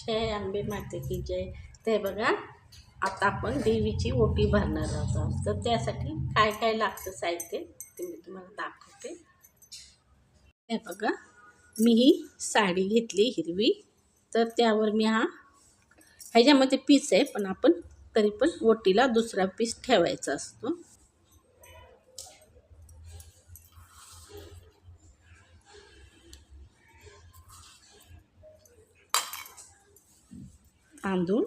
जय आंबे माते की जय ते बघा आता आपण देवीची ओटी भरणार आहोत. तर त्यासाठी काय काय लागतं साहित्य ते मी तुम्हाला दाखवते. हे बघा मी ही साडी घेतली हिरवी. तर त्यावर मी हा ह्याच्यामध्ये पीस आहे पण आपण तरी पण ओटीला दुसरा पीस ठेवायचा असतो. तांदूळ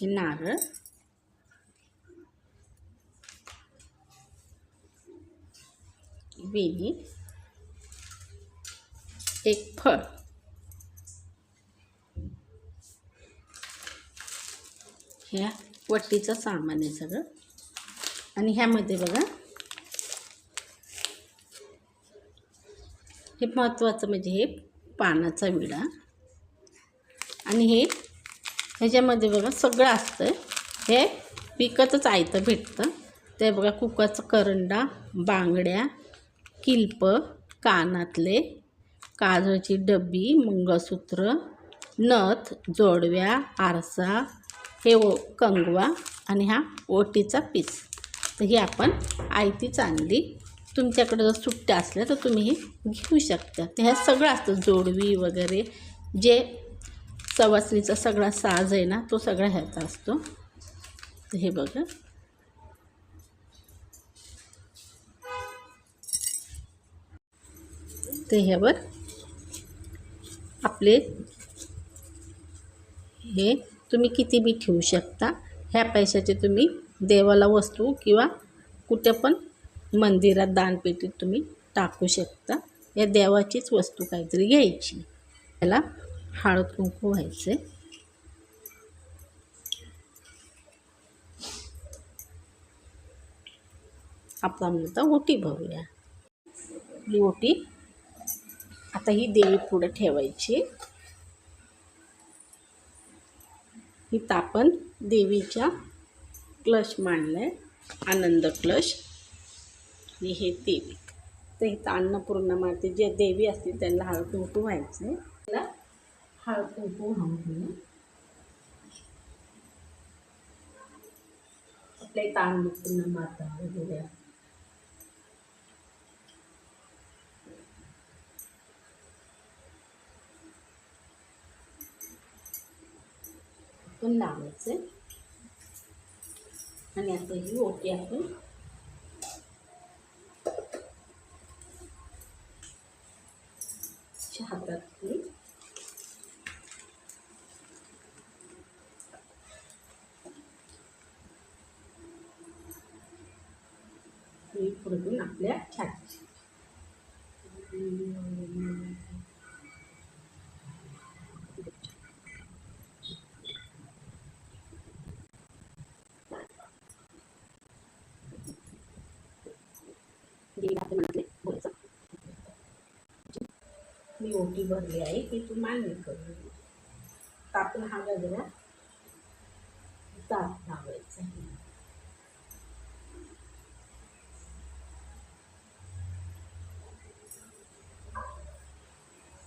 हे नारळ वेली एक फळ. ह्या वट्टीचं सामान आहे सगळं. आणि ह्यामध्ये बघा हे महत्त्वाचं म्हणजे हे पानाचा विडा. आणि हे ह्याच्यामध्ये बघा सगळं असतं. हे विकतच आयतं भेटतं. ते बघा कुकाचं करंडा बांगड्या किल्प कानातले काजळची डबी मंगळसूत्र नथ जोडव्या आरसा हे ओ कंगवा आणि हा ओटीचा पीस. तर ही आपण आयतीच आणली. तुमच्याकडे जर सुट्ट्या असल्या तर तुम्ही हे घेऊ शकता. तर ह्या सगळं असतं जोडवी वगैरे जे सवासणीचा सगळा साज आहे ना तो सगळा ह्याचा असतो. तर हे बघा. ते ह्यावर आपले हे तुम्ही किती बी ठेवू शकता. ह्या पैशाचे तुम्ही देवाला वस्तू किंवा कुठे पण मंदिरात दानपेटीत तुम्ही टाकू शकता. या देवाचीच वस्तू काहीतरी घ्यायची. त्याला हळद कुंकू व्हायचे. आपण आता ओटी भरूया ही ओटी. आता ही देवी पुढे ठेवायची. ही तापन देवीच्या क्लश मांडलाय आनंद क्लश. आणि हे देवी. तर इथं अन्नपूर्णा माते जे देवी असतील त्यांना हळद कुंकू व्हायचं आहे हळद कुंकू वाहून घेऊ आपल्या इथं अन्नपूर्णा माता वगैरे पण लावायचं आणि आता ही ओटी आपण हातात घेऊ. आणि पुढून आपल्या छाती मी ओटी भरली आहे ते तू मान्य करू. तापून हा गजरा ताप लावायचा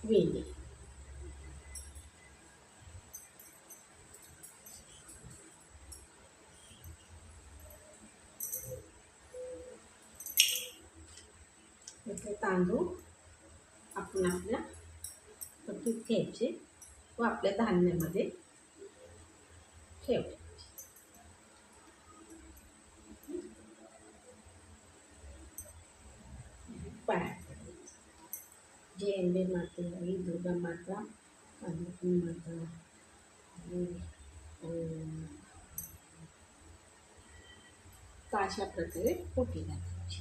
वेली इथे तांदूळ आपण आपल्या पट्टीत घ्यायचे व आपल्या धान्यामध्ये ठेवायचे पाय जय अंबे माते आई दुर्गा माता अन्नपूर्णी माता तर अशा प्रकारे पोटी घालायची.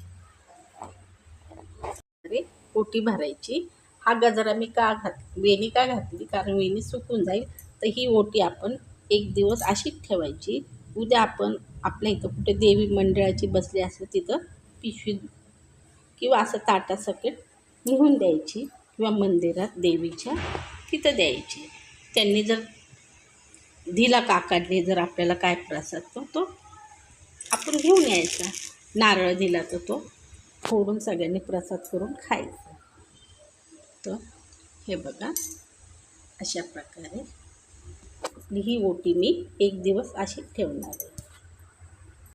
पोटी भरायची. हा गजरा मी का घात वेणी का घातली? कारण वेणी सुकून जाईल. तर ही ओटी आपण एक दिवस अशीच ठेवायची. उद्या आपण आपल्या इथं कुठे देवी मंडळाची बसली असेल तिथं पिशवी किंवा असं ताटासकट लिहून द्यायची किंवा मंदिरात देवीच्या तिथं द्यायची. त्यांनी जर दिला काकाने जर आपल्याला काय प्रसाद तो तो आपण घेऊन यायचा. नारळ दिला तर तो फोडून सगळ्यांनी प्रसाद करून खायचा. तर हे बघा अशा प्रकारे आपली ही ओटी मी एक दिवस अशी ठेवणार आहे.